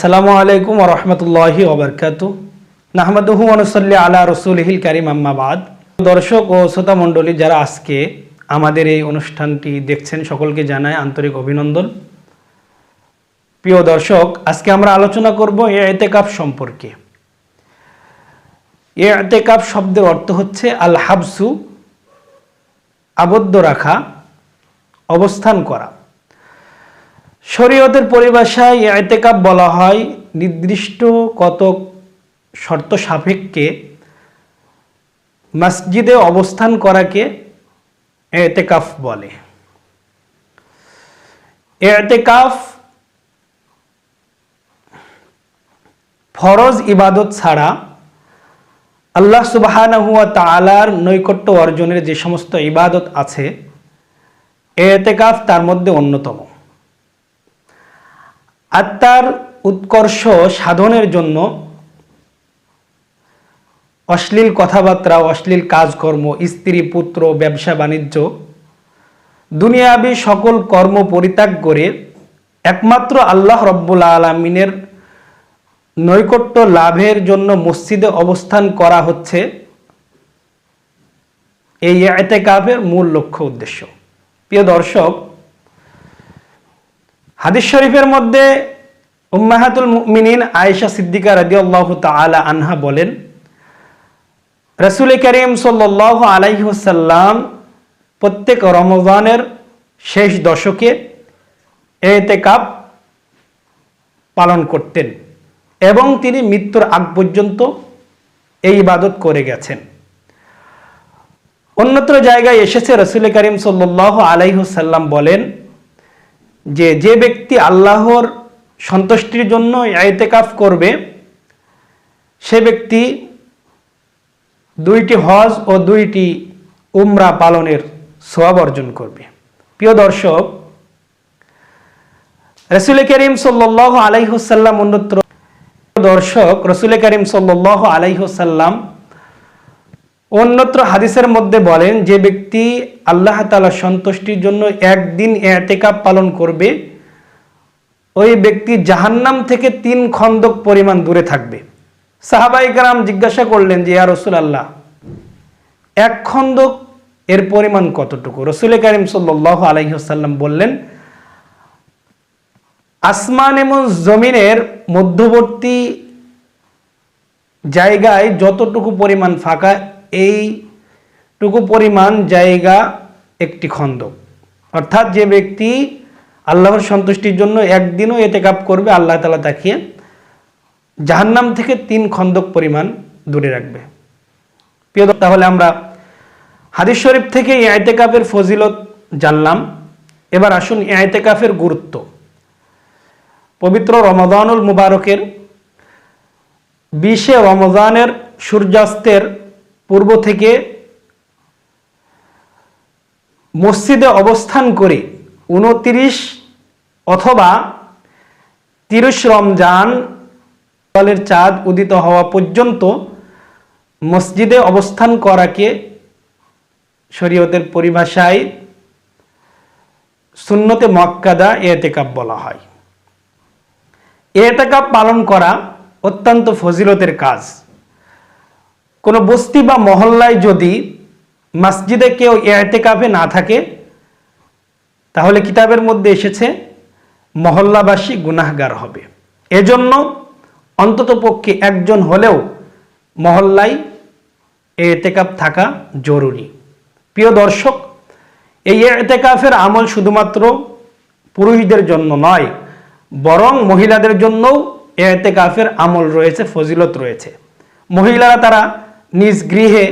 আসসালামু আলাইকুম রহমতুল্লাহি ওবরকাতু নাহমাদুহু অনুসল্লি আলা রসুলহিল কারিম আম্মাবাদ দর্শক ও শ্রোতা মণ্ডলী, যারা আজকে আমাদের এই অনুষ্ঠানটি দেখছেন, সকলকে জানায় আন্তরিক অভিনন্দন। প্রিয় দর্শক, আজকে আমরা আলোচনা করব এতেকাফ সম্পর্কে। এতেকাফ শব্দের অর্থ হচ্ছে আল হাবসু, আবদ্ধ রাখা, অবস্থান করা। শরীয়তের পরিভাষায় এতেকাপ বলা হয়, নির্দিষ্ট কতক শর্ত সাপেক্ষে মসজিদে অবস্থান করাকে এতেকাফ বলে। এতেকাফ ফরজ ইবাদত ছাড়া আল্লাহ সুবাহানহুয়া তালার নৈকট্য অর্জনের যে সমস্ত ইবাদত আছে, এতেকাফ তার মধ্যে অন্যতম। আত্মার উৎকর্ষ সাধনের জন্য অশ্লীল কথাবার্তা, অশ্লীল কাজকর্ম, স্ত্রী, পুত্র, ব্যবসা, বাণিজ্য, দুনিয়াবি সকল কর্ম পরিত্যাগ করে একমাত্র আল্লাহ রব্বুল আলমিনের নৈকট্য লাভের জন্য মসজিদে অবস্থান করা হচ্ছে। এই এতেকাফের মূল লক্ষ্য, উদ্দেশ্য। প্রিয় দর্শক হাদিস শরীফের মধ্যে উম্মাহাতুল মিনিন আয়েশা সিদ্দিকা রাজি আল্লাহ আনহা বলেন, রসুল করিম সাল্লাহ আলাইসাল্লাম প্রত্যেক রমজানের শেষ দশকে এতেকাপ পালন করতেন এবং তিনি মৃত্যুর আগ পর্যন্ত এই ইবাদত করে গেছেন। অন্যত্র জায়গায় এসেছে রসুল করিম সাল্লাহ আলাইসাল্লাম বলেন যে যে ব্যক্তি আল্লাহর সন্তুষ্টির জন্য এতেকাফ করবে, সে ব্যক্তি দুইটি হজ ও দুইটি উমরা পালনের সোয়াব অর্জন করবে। প্রিয় দর্শক, রসুল করিম সাল্লাহ আলাইহসাল্লাম অন্যত্র দর্শক, রসুল করিম সাল্লাহ আলাইহসাল্লাম অন্যত্র হাদিসের মধ্যে বলেন, যে ব্যক্তি আল্লাহ তালা সন্তুষ্টির জন্য একদিন এতেকাপ পালন করবে, ওই ব্যক্তি জাহান্নাম থেকে তিন খন্দক পরিমাণ দূরে থাকবে। সাহাবাইকারাম জিজ্ঞাসা করলেন যে, ইয়া রসুল আল্লাহ এক খন্দক এর পরিমাণ কতটুকু? রসুল করিম সাল্লাহ আলহিহাসাল্লাম বললেন, আসমান এবং জমিনের মধ্যবর্তী জায়গায় যতটুকু পরিমাণ ফাঁকা এইটুকু পরিমাণ জায়গা একটি খন্দক। অর্থাৎ যে ব্যক্তি আল্লাহর সন্তুষ্টির জন্য একদিনও এতে কাপ করবে, আল্লাহ তালা তাকে জাহান্নাম থেকে তিন খন্দক পরিমাণ দূরে রাখবে। প্রিয় তাহলে আমরা হাদিস শরীফ থেকে এতেকাফের ফজিলত জানলাম। এবার আসুন এতেকাফের গুরুত্ব। পবিত্র রমদানুল মুবারকের বিশে রমজানের সূর্যাস্তের পূর্ব থেকে মসজিদে অবস্থান করে উনত্রিশ অথবা তিরিশ রমজান সকালের চাঁদ উদিত হওয়া পর্যন্ত মসজিদে অবস্থান করাকে শরীয়তের পরিভাষায় সুন্নতে মক্কাদা এতেকাপ বলা হয়। এতেকাপ পালন করা অত্যন্ত ফজিলতের কাজ। কোনো বস্তি বা মহল্লায় যদি মসজিদে কেউ এতেকাফে না থাকে, তাহলে কিতাবের মধ্যে এসেছে, মহল্লাবাসী গুনাহগার হবে। এজন্য অন্তত পক্ষে একজন হলেও মহল্লায় এতেকাপ থাকা জরুরি। প্রিয় দর্শক, এই এতেকাফের আমল শুধুমাত্র পুরুষদের জন্য নয়, বরং মহিলাদের জন্যও এতেকাফের আমল রয়েছে, ফজিলত রয়েছে। মহিলারা তারা নিজ গৃহে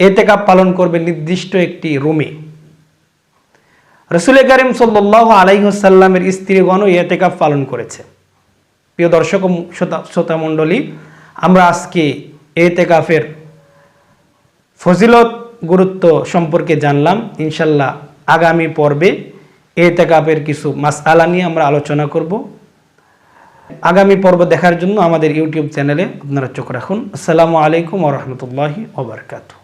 এতেকাপ পালন করবে নির্দিষ্ট একটি রুমে। রসুল করিম সাল্লাহ আলাইহসাল্লামের স্ত্রীগণও এতেকাপ পালন করেছে। প্রিয় দর্শক শ্রোতা মণ্ডলী আমরা আজকে এতেকাফের ফজিলত, গুরুত্ব সম্পর্কে জানলাম। ইনশাল্লাহ আগামী পর্বে এতেকাফের কিছু মাসালা নিয়ে আমরা আলোচনা করব। আগামী পর্ব দেখার জন্য আমাদের ইউটিউব চ্যানেলে আপনারা চোখ রাখুন। আসসালামু আলাইকুম ওরহমতুল্লাহি ওবরকাতু